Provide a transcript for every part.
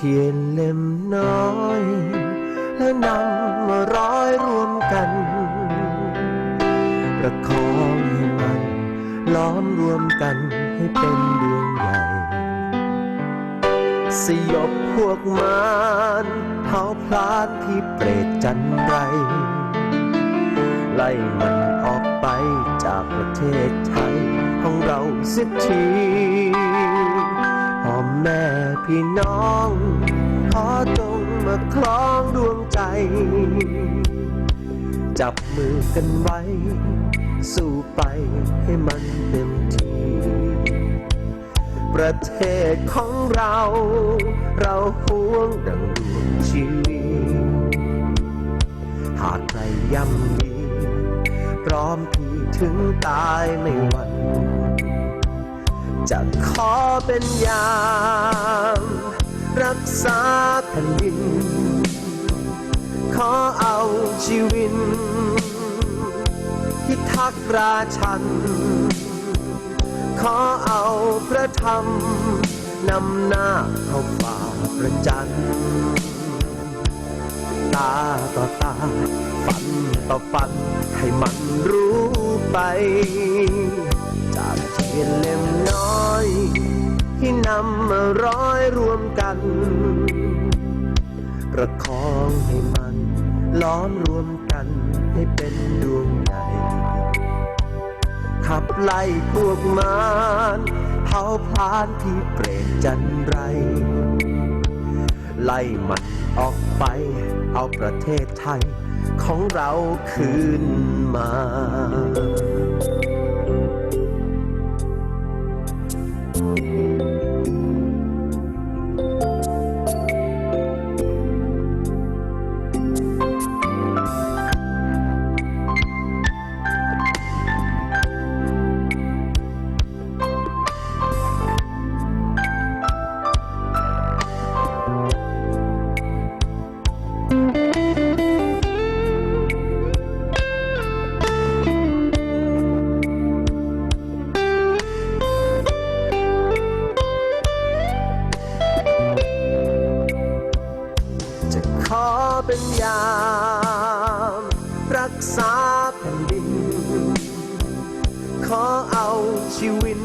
เทียนเล่มน้อย แล้วนำมาร้อยรวมกัน ประคองให้มันล้อมรวมกันให้เป็นดวงใหญ่ สยบพวกมารเผาพลาดที่เปรตจันไร ไล่มันออกไปจากประเทศไทยของเราเสิทีพ่อ แม่พี่น้อง ขอจงมาคล้องดวงใจ จับมือกันไว้ สู้ไปให้มันเต็มที่ ประเทศของเรา เราห่วงดังดวงชีวิต หากใครย่ำยีพร้อมที่ถึงตายไม่หวั่น จะขอเป็นยามรักษาแผ่นดิน ขอเอาชีวิตที่ทักษ์ราชัน ขอเอาพระธรรมนำหน้าเข้าฝ่าประจันตาต่อตาฟันต่อฟัน ให้มันรู้ไป จากเทียนเลำมาร้อยรวมกัน ประคองให้มันล้อมรวมกันให้เป็นดวงใหญ่ขับไล่พวกมารเผาพลานที่เปรตจันไร ไล่มันออกไป เอาประเทศไทย ของเราคืนมาามรักษาแผ่นดิน ขอเอาชีวิต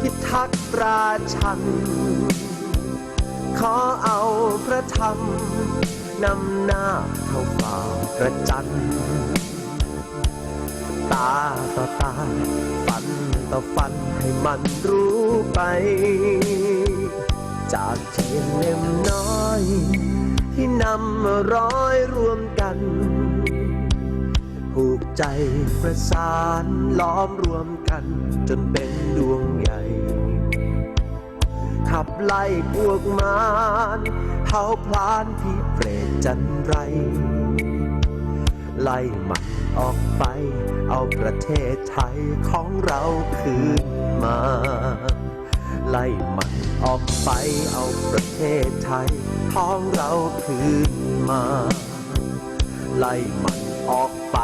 พิทักษ์ราชัน ขอเอาพระธรรมนำหน้าเข้าป่าประจัน ตาต่อตา ฟันต่อฟันให้มันรู้ไป จากเทียนเล่มน้อย ที่นำมาร้อยรวมกัน ผูกใจประสานล้อมรวมกัน จนเป็นดวงใหญ่ ขับไล่พวกมารเผาพลานที่เปรตจันไร ไล่มันออกไป เอาประเทศไทยของเราคืนมา ไล่มัน ออกไปเอาประเทศไทยของเราคืนมา ไล่มันออกไป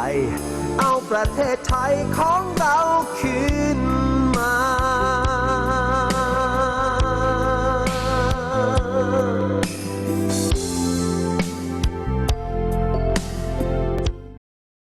เอาประเทศไทยของเราคืน